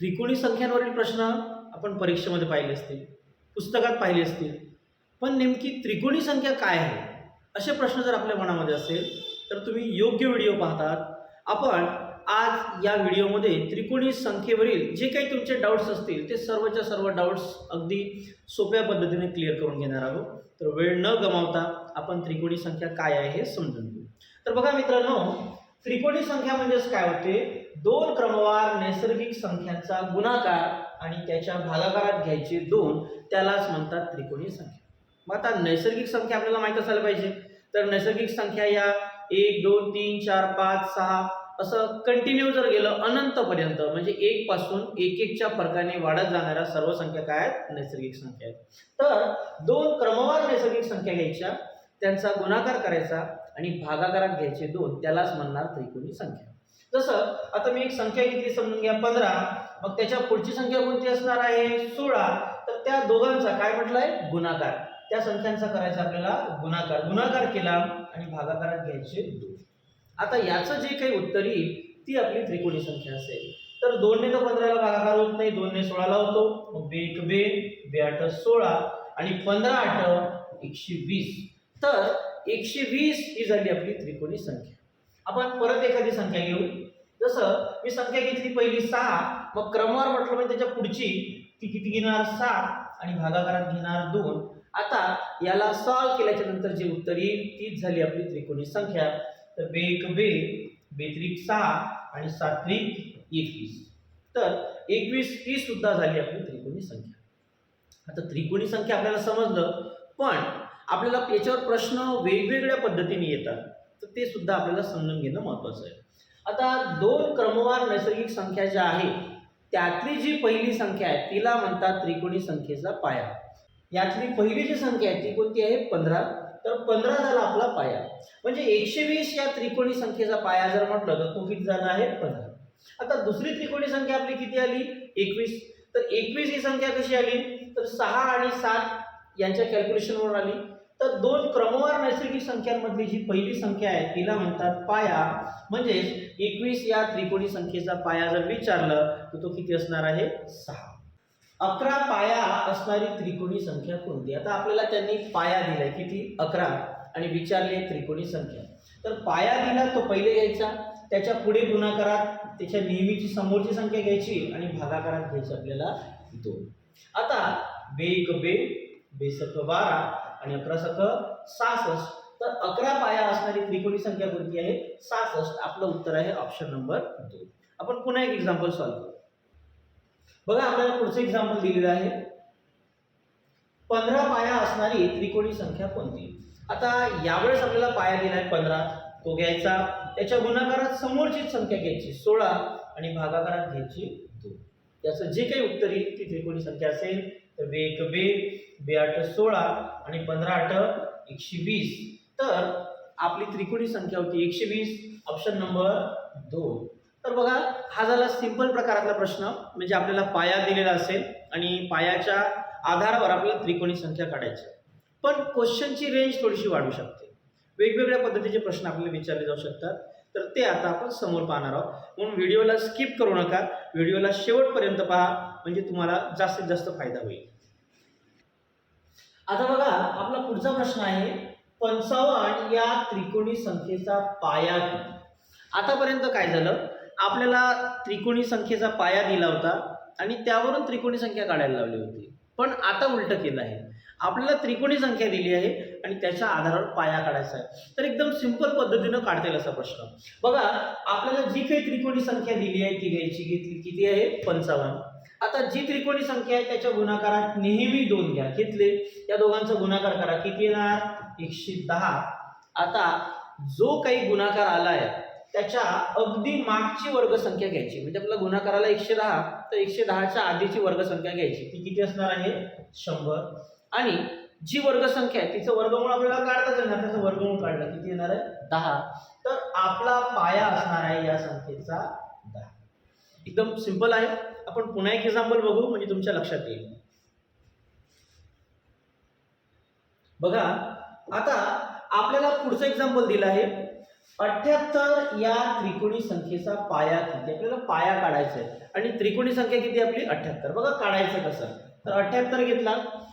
त्रिकोणी संख्यांवरील प्रश्न आपण परीक्षेमध्ये पाहिले असतील पुस्तकात पाहिले असतील. पण नेमकी त्रिकोणी संख्या काय आहे? असे प्रश्न जर आपल्या मनामध्ये असेल तर तुम्ही योग्य व्हिडिओ पाहतात. आपण आज या व्हिडिओमध्ये त्रिकोणी संख्येवरील जे काही तुमचे डाऊट्स असतील ते सर्वच्या सर्व डाऊट्स अगदी सोप्या पद्धतीने क्लिअर करून घेणार आहोत. तर वेळ न गमावता आपण त्रिकोणी संख्या काय आहे हे समजून घेऊ. तर बघा मित्रांनो त्रिकोणी संख्या म्हणजेच काय होते? दोन क्रमवार नैसर्गिक संख्यांचा गुणाकार आणि त्याच्या भागाकारात घ्यायचे दोन त्यालाच म्हणतात त्रिकोणी संख्या. मग आता नैसर्गिक संख्या आपल्याला माहीत असायला पाहिजे. तर नैसर्गिक संख्या या एक दोन तीन चार पाच सहा असं कंटिन्यू जर गेलं अनंतपर्यंत म्हणजे एक पासून एक एकच्या फरकाने वाढत जाणाऱ्या सर्व संख्या काय आहेत? नैसर्गिक संख्या आहेत. तर दोन क्रमवार नैसर्गिक संख्या घ्यायच्या त्यांचा गुणाकार करायचा आणि भागाकारात घ्यायचे दोन त्यालाच म्हणणार त्रिकोणी संख्या. जसं आता मी एक संख्या घेतली समजून घ्या पंधरा. मग त्याच्या पुढची संख्या कोणती असणार आहे? सोळा. तर त्या दोघांचा काय म्हटलंय? गुणाकार. त्या संख्यांचा करायचा आपल्याला गुणाकार. गुणाकार केला आणि भागाकारात घ्यायचे दोन. आता याचं जे काही उत्तर येईल ती आपली त्रिकोणी संख्या असेल. तर दोनने तर पंधराला भागाकार होत नाही. दोनने सोळाला होतो. मग बे एक बे बे आठ सोळा. आणि पंधरा आठ एकशे वीस. तर एकशे वीस ही झाली आपली त्रिकोणी संख्या. आपण परत एखादी संख्या घेऊ. जसं मी संख्या घेतली पहिली सहा मग क्रमवार म्हटलं म्हणजे त्याच्या पुढची ती किती घेणार सात आणि भागाकारात घेणार दोन. आता याला सॉल्व केल्याच्यानंतर जे उत्तर येईल तीच झाली आपली त्रिकोणी संख्या. तर बे एक बे बेत्रिक सहा आणि सात्विक एकवीस. तर एकवीस ही सुद्धा झाली आपली त्रिकोणी संख्या. आता त्रिकोणी संख्या आपल्याला समजलं पण आपल्याला याच्यावर प्रश्न वेगवेगळ्या पद्धतीने येतात. तर ते सुद्धा आपल्याला समजून घेणं महत्त्वाचं आहे. आता दोन क्रमवार नैसर्गिक संख्या ज्या आहेत त्यातली जी पहिली संख्या आहे तिला म्हणतात त्रिकोणी संख्येचा पाया. यातली पहिली जी संख्या आहे ती कोणती आहे? पंधरा. तर पंधरा झाला आपला पाया. म्हणजे एकशे वीस या त्रिकोणी संख्येचा पाया जर म्हटलं तर तो किती झाला आहे? पंधरा. आता दुसरी त्रिकोणी संख्या आपली किती आली? एकवीस. तर एकवीस ही संख्या कशी आली? तर सहा आणि सात यांच्या कॅल्क्युलेशनवर आली. तर दोन क्रमवार नैसर्गिक संख्यांमधली जी पहिली संख्या आहे तिला म्हणतात पाया. म्हणजेच एकवीस या त्रिकोणी संख्येचा पाया जर विचारलं तर तो किती असणार आहे? सहा. अकरा पाया असणारी त्रिकोणी संख्या कोणती? आता आपल्याला त्यांनी पाया दिलाय किती? अकरा. आणि विचारली आहे त्रिकोणी संख्या. तर पाया दिला तो पहिले घ्यायचा त्याच्या पुढे गुणाकारात त्याच्या नेहमीची समोरची संख्या घ्यायची आणि भागाकारात घ्यायची आपल्याला दोन. आता बे एक बे बेसक बारा. आणि अकरा सख सहासष्ट. तर अकरा पाया असणारी त्रिकोणी संख्या कोणती आहे? सहासष्ट. आपलं उत्तर आहे ऑप्शन नंबर दोन आपण पुन्हा एक एक्झाम्पल सॉल्व्ह करू. बघा आपल्याला पुढचं एक्झाम्पल दिलेलं आहे. पंधरा पाया असणारी त्रिकोणी संख्या कोणती? आता यावेळेस आपल्याला पाया दिलाय पंधरा. तो घ्यायचा. त्याच्या गुणाकारात समोरची संख्या घ्यायची सोळा आणि भागाकारात घ्यायची दोन. याचं जे काही उत्तर येईल ती त्रिकोणी संख्या असेल. तर बे एक बे बे आठ सोळा. आणि पंधरा आठ एकशे वीस. तर आपली त्रिकोणी संख्या होती एकशे वीस ऑप्शन नंबर दोन. तर बघा हा झाला सिंपल प्रकारातला प्रश्न म्हणजे आपल्याला पाया दिलेला असेल आणि पायाच्या आधारावर आपल्याला त्रिकोणी संख्या काढायची. पण क्वेश्चनची रेंज थोडीशी वाढू शकते. वेगवेगळ्या पद्धतीचे प्रश्न आपल्याला विचारले जाऊ शकतात. तर ते आता आपण समोर पाहणार आहोत. म्हणून व्हिडिओला स्किप करू नका. व्हिडिओला शेवटपर्यंत पहा म्हणजे तुम्हाला जास्तीत जास्त फायदा होईल. आता बघा आपला पुढचा प्रश्न आहे पंचावन्न या त्रिकोणी संख्येचा पाया किती आतापर्यंत काय झालं? आपल्याला त्रिकोणी संख्येचा पाया दिला होता आणि त्यावरून त्रिकोणी संख्या काढायला लावली होती. पण आता उलट केलं आहे. आपल्याला त्रिकोणी संख्या दिली आहे आणि त्याच्या आधारावर पाया काढायचा आहे. तर एकदम सिंपल पद्धतीनं काढता येईल असा प्रश्न. बघा आपल्याला जी काही त्रिकोणी संख्या दिली आहे ती घ्यायची घेतली किती आहे? पंचावन्न. आता जी त्रिकोणी संख्या आहे त्याच्या गुणाकारात नेहमी दोन घ्या. घेतले? या दोघांचा गुणाकार करा. किती येणार? एकशे दहा. आता जो काही गुणाकार आलाय त्याच्या अगदी मागची वर्गसंख्या घ्यायची. म्हणजे आपला गुणाकाराला एकशे दहा तर एकशे दहाच्या आधीची वर्गसंख्या घ्यायची. ती किती असणार आहे? शंभर. आणि जी वर्गसंख्या आहे तिचं वर्गमूळ आपल्याला काढताच येणार. त्याचं वर्गमूळ काढलं किती येणार आहे? दहा. तर आपला पाया असणार आहे या संख्येचा एकदम सिंपल आहे. आपण पुन्हा एक एक्झाम्पल बघू म्हणजे तुमच्या लक्षात येईल. बघा आता आपल्याला पुढचं एक्झाम्पल दिलं आहे. अठ्याहत्तर या त्रिकोणी संख्येचा पाया किती आपल्याला पाया काढायचा आहे. आणि त्रिकोणी संख्या किती आपली? अठ्याहत्तर बघा काढायचं कसं? तर अठ्याहत्तर घेतला.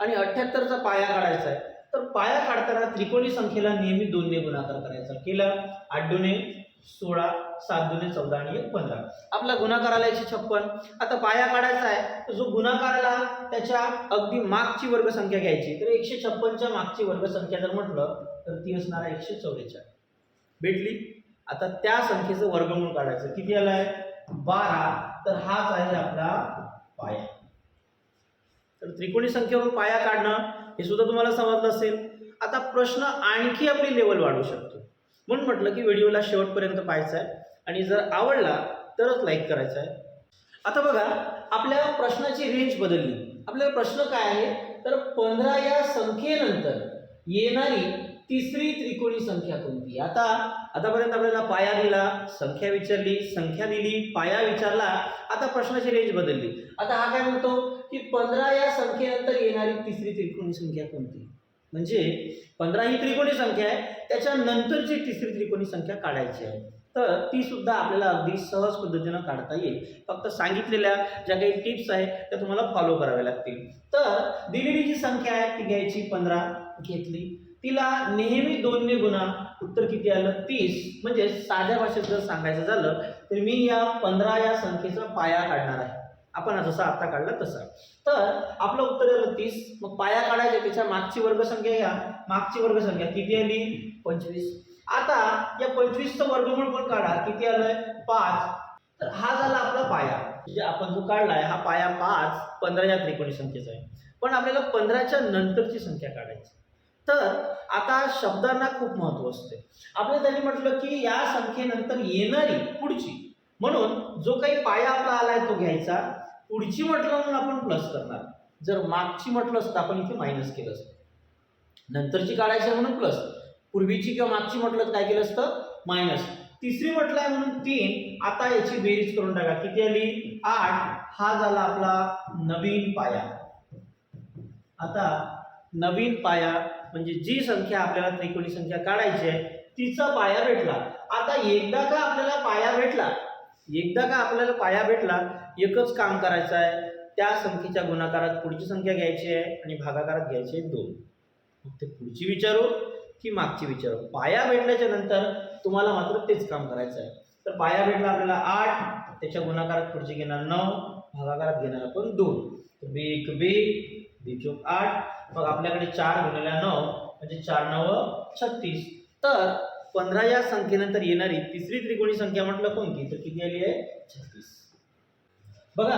आणि अठ्याहत्तरचा पाया काढायचा आहे. तर पाया काढताना त्रिकोणी संख्येला नेहमी दोनने गुणाकार करायचा. केला आठ दुने सोळा सात दुने चौदा आणि एक पंधरा. आपला गुणाकार आला एकशे छप्पन. आता पाया काढायचा आहे. तर जो गुणाकार आला त्याच्या अगदी मागची वर्गसंख्या घ्यायची. तर एकशे छप्पनच्या मागची वर्गसंख्या जर म्हटलं तर ती असणार आहे एकशे चौवेचाळीस. भेटली? आता त्या संख्येचं वर्गमूळ काढायचं. किती आलं आहे बारा. तर हाच आहे आपला पाया. तर त्रिकोणी संख्येवरून पाया काढणं हे सुद्धा तुम्हाला समजलं असेल. आता प्रश्न आणखी आपली लेवल वाढू शकतो. म्हणून म्हटलं की व्हिडिओला शेवटपर्यंत पाहायचा आहे. आणि जर आवडला तरच लाईक करायचा आहे. आता बघा आपल्या प्रश्नाची रेंज बदलली. आपल्याला प्रश्न काय आहे? तर पंधरा या संख्येनंतर येणारी तिसरी त्रिकोणी संख्या कोणती? आता आतापर्यंत आपल्याला पाया दिला संख्या विचारली संख्या दिली पाया विचारला आता प्रश्नाची रेंज बदलली. आता हा काय म्हणतो? की पंधरा या संख्येनंतर येणारी तिसरी त्रिकोणी संख्या कोणती? म्हणजे पंधरा ही त्रिकोणी संख्या आहे त्याच्यानंतरची तिसरी त्रिकोणी संख्या काढायची आहे. तर ती सुद्धा आपल्याला अगदी सहज पद्धतीनं काढता येईल. फक्त सांगितलेल्या ज्या काही टिप्स आहेत त्या तुम्हाला फॉलो कराव्या लागतील. तर दिलेली जी संख्या आहे ती घ्यायची पंधरा घेतली. तिला नेहमी दोनने गुणा उत्तर किती आलं? तीस. म्हणजे साध्या भाषेत जर सांगायचं झालं तर मी या पंधरा या संख्येचा पाया काढणार आहे. आपण जसं आता काढलं तसं. तर आपलं उत्तर आलं तीस. मग पाया काढायचं त्याच्या मागची वर्गसंख्या घ्या. मागची वर्गसंख्या किती आली? पंचवीस. आता या पंचवीसचं वर्गमूळ पण काढा. किती आलंय? पाच. तर हा झाला आपला पाया. म्हणजे आपण जो काढलाय हा पाया पाच पंधराच्या त्रिकोणी संख्येचा आहे. पण आपल्याला पंधराच्या नंतरची संख्या काढायची. तर आता शब्दांना खूप महत्त्व असते. आपल्याला त्यांनी म्हटलं की या संख्येनंतर येणारी पुढची. म्हणून जो काही पाया आपला आलाय तो घ्यायचा. पुढची म्हटलं म्हणून आपण प्लस करणार. जर मागची म्हटलं असतं आपण इथे मायनस केलं असतं. नंतरची काढायची म्हणून प्लस पूर्वीची किंवा मागची म्हटलं तर काय केलं असतं? मायनस तिसरी म्हटलं आहे म्हणून तीन आता याची बेरीज करून टाका. किती आली? आठ. हा झाला आपला नवीन पाया. आता नवीन पाया म्हणजे जी संख्या आपल्याला त्रिकोणी संख्या काढायची आहे तिचा पाया भेटला. आता एकदा का आपल्याला पाया भेटला? एकदा का आपल्याला पाया भेटला एकच काम करायचं आहे त्या संख्येच्या गुणाकारात पुढची संख्या घ्यायची आहे आणि भागाकारात घ्यायची आहे दोन. मग ते पुढची विचारू. की मागची विचारू. पाया भेटल्याच्या नंतर तुम्हाला मात्र तेच काम करायचं आहे. तर पाया भेटला आपल्याला आठ त्याच्या गुणाकारात पुढची घेणार नऊ भागाकारात घेणार आपण दोन. बी एक बे बी चौक आठ मग आपल्याकडे चार गुणिले नऊ म्हणजे चार नव छत्तीस. तर पंधरा या संख्येनंतर येणारी तिसरी त्रिकोणी संख्या म्हटलं कोणती? तर किती आली आहे? छत्तीस. बघा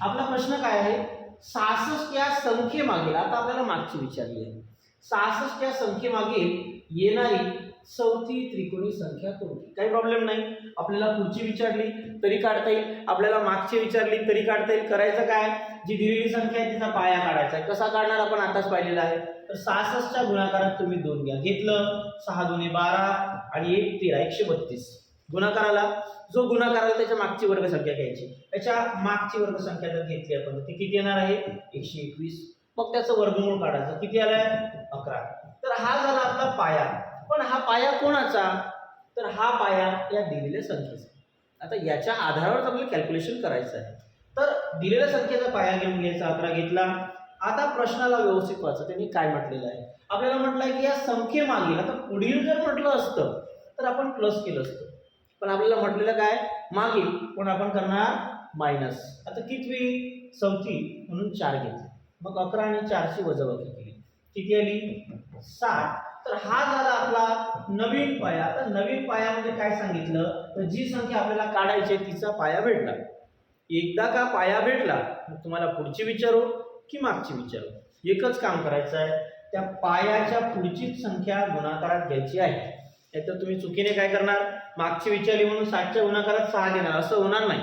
आपला प्रश्न काय आहे? सहासष्ट या संख्येमागील आता आपल्याला मागची विचारली आहे. सहासष्ट या संख्येमागे येणारी चौथी त्रिकोणी संख्या कोणती? काही प्रॉब्लेम नाही. आपल्याला पुढची विचारली तरी काढता येईल. आपल्याला मागची विचारली तरी काढता येईल. करायचं काय? जी दिलेली संख्या आहे तिचा पाया काढायचा आहे. कसा काढणार? आपण आताच पाहिलेला आहे. तर सहासष्टच्या गुणाकारात तुम्ही दोन घ्या. घेतलं सहा दोन्ही बारा आणि एक तेरा एकशे बत्तीस. गुणाकाराला जो गुणाकाराला त्याच्या मागची वर्गसंख्या घ्यायची. त्याच्या मागची वर्गसंख्या जर घेतली आपण ती किती येणार आहे? एकशे एकवीस. मग त्याचं वर्गमूळ काढायचं. किती आलाय? अकरा. तर हा झाला आपला पाया. पण हा पाया कोणाचा? तर हा पाया या दिलेल्या संख्येचा. आता याच्या आधारावर आपल्याला कॅल्क्युलेशन करायचं आहे. तर दिलेल्या संख्येचा पाया घेऊन घ्यायचा अकरा घेतला. आता प्रश्नाला व्यवस्थित वाचा त्यांनी काय म्हटलेलं आहे? आपल्याला म्हटलंय की या संख्येमागील आता पुढील जर म्हटलं असतं तर आपण प्लस केलं असतं. पण आपल्याला म्हटलेलं काय? मागील. पण आपण करणार? मायनस आता कितवी? चौथी. म्हणून चार घेतली. मग अकरा आणि चारची वजाबाकी केली. किती आली? साठ तर हा झाला आपला नवीन पाया. आता नवीन पायामध्ये काय सांगितलं? तर जी संख्या आपल्याला काढायची आहे तिचा पाया भेटला. एकदा का पाया भेटला मग तुम्हाला पुढची विचारू की मागची विचारू? एकच काम करायचं आहे त्या पायाच्या पुढचीच संख्या गुणाकारात घ्यायची आहे. नाहीतर तुम्ही चुकीने काय करणार? मागची विचारली म्हणून सातच्या गुणाकारात सहा घेणार. असं होणार नाही.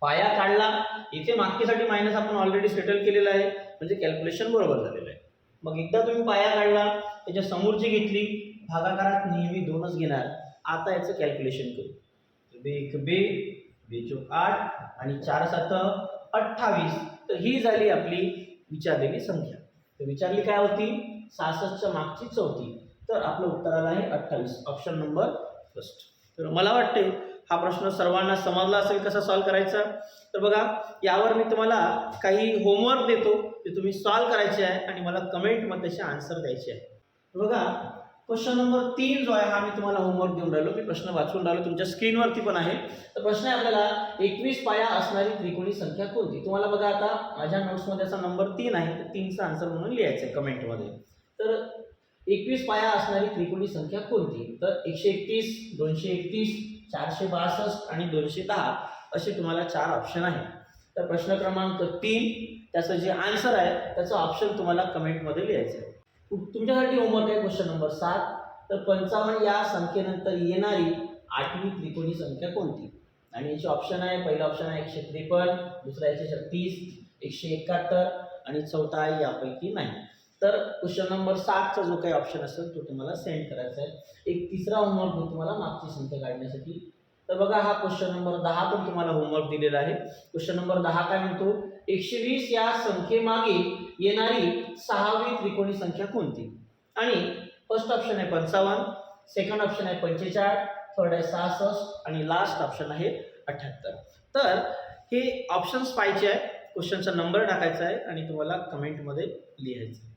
पाया काढला इथे मागकीसाठी मायनस आपण ऑलरेडी सेटल केलेला आहे. म्हणजे कॅल्क्युलेशन बरोबर झालेलं आहे. मग एकदा तुम्ही पाया काढला त्याच्या समोरची घेतली भागाकारात नेहमी दोनच घेणार. आता याचं कॅल्क्युलेशन करू. बे एक बे बे चौक आठ आणि चार सात अठ्ठावीस. तर ही झाली आपली विचारलेली संख्या. तर विचारली काय होती? सहासष्टच्या मागची चौथी. तर आपलं उत्तर आलं आहे अठ्ठावीस. ऑप्शन नंबर फर्स्ट तर मला वाटते हा प्रश्न सर्वांना समजला असेल कसा सॉल्व करायचा? तर बघा यावर मी तुम्हाला काही होमवर्क देतो ते तुम्ही सॉल्व करायचे आहे आणि मला कमेंटमध्ये त्याचे आन्सर द्यायचे आहे. बघा क्वेश्चन नंबर तीन जो आहे हा मी तुम्हाला होमवर्क देऊन राहिलो. मी प्रश्न वाचून राहिलो तुमच्या स्क्रीनवरती पण आहे. तर प्रश्न आहे आपल्याला एकवीस पाया असणारी त्रिकोणी संख्या कोणती? तुम्हाला बघा आता माझ्या नोट्समध्ये असा नंबर तीन आहे तर तीनचा आन्सर म्हणून लिहायचं आहे कमेंटमध्ये तर एकवीस पाया असणारी त्रिकोणी संख्या कोणती? तर एकशे एकतीस दोनशे एकतीस चारशे बासष्ट आणि दोनशे दहा असे तुम्हाला चार ऑप्शन आहे तर प्रश्न क्रमांक तीन त्याचं जे आन्सर आहे त्याचं ऑप्शन तुम्हाला कमेंटमध्ये लिहायचं आहे तुमच्यासाठी होमवर्क आहे क्वेश्चन नंबर सात. तर पंचावन्न या संख्येनंतर येणारी आठवी त्रिकोणी संख्या कोणती? आणि याचे ऑप्शन आहे पहिला ऑप्शन आहे एकशे त्रेपन्न दुसरा एकशे छत्तीस एकशे एकाहत्तर आणि चौथा आहे यापैकी नाही. तर क्वेश्चन नंबर सातचा जो काही ऑप्शन असेल तो तुम्हाला सेंड करायचा आहे. एक तिसरा होमवर्क देऊ तुम्हाला मागची संख्या काढण्यासाठी. तर बघा हा क्वेश्चन नंबर दहा पण तुम्हाला होमवर्क दिलेला आहे. क्वेश्चन नंबर दहा काय म्हणतो? एकशे वीस या संख्येमागे येणारी सहावी त्रिकोणी संख्या कोणती? आणि फर्स्ट ऑप्शन आहे पंचावन्न सेकंड ऑप्शन आहे पंचेचाळीस थर्ड आहे सहासष्ट आणि लास्ट ऑप्शन आहे अठ्ठ्याहत्तर तर हे ऑप्शन्स पाहिजे आहे. क्वेश्चनचा नंबर टाकायचा आहे आणि तुम्हाला कमेंटमध्ये लिहायचं आहे.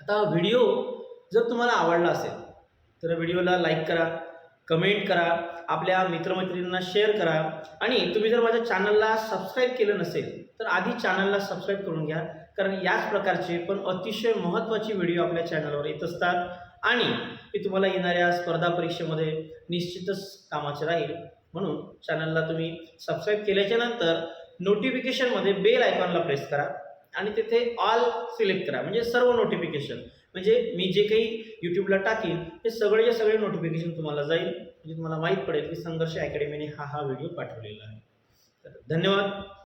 आता व्हिडिओ जर तुम्हाला आवडला असेल तर व्हिडिओला लाईक करा कमेंट करा आपल्या मित्रमैत्रिणींना शेअर करा आणि तुम्ही जर माझ्या चॅनलला सबस्क्राईब केलं नसेल तर आधी चॅनलला सबस्क्राईब करून घ्या कारण याच प्रकारचे पण अतिशय महत्त्वाचे व्हिडिओ आपल्या चॅनलवर येत असतात आणि ते तुम्हाला येणाऱ्या स्पर्धा परीक्षेमध्ये निश्चितच कामाचे राहील. म्हणून चॅनलला तुम्ही सबस्क्राईब केल्याच्यानंतर नोटिफिकेशनमध्ये बेल आयकॉनला प्रेस करा. आणि तिथे ऑल सिलेक्ट करा. म्हणजे सर्व नोटिफिकेशन म्हणजे मी जे काही यूट्यूबला टाकीन हे सगळेचे सगळे नोटिफिकेशन तुम्हाला जाईल. म्हणजे तुम्हाला माहीत पडेल की संघर्ष अकॅडमीने हा हा व्हिडिओ पाठवलेला आहे. तर धन्यवाद.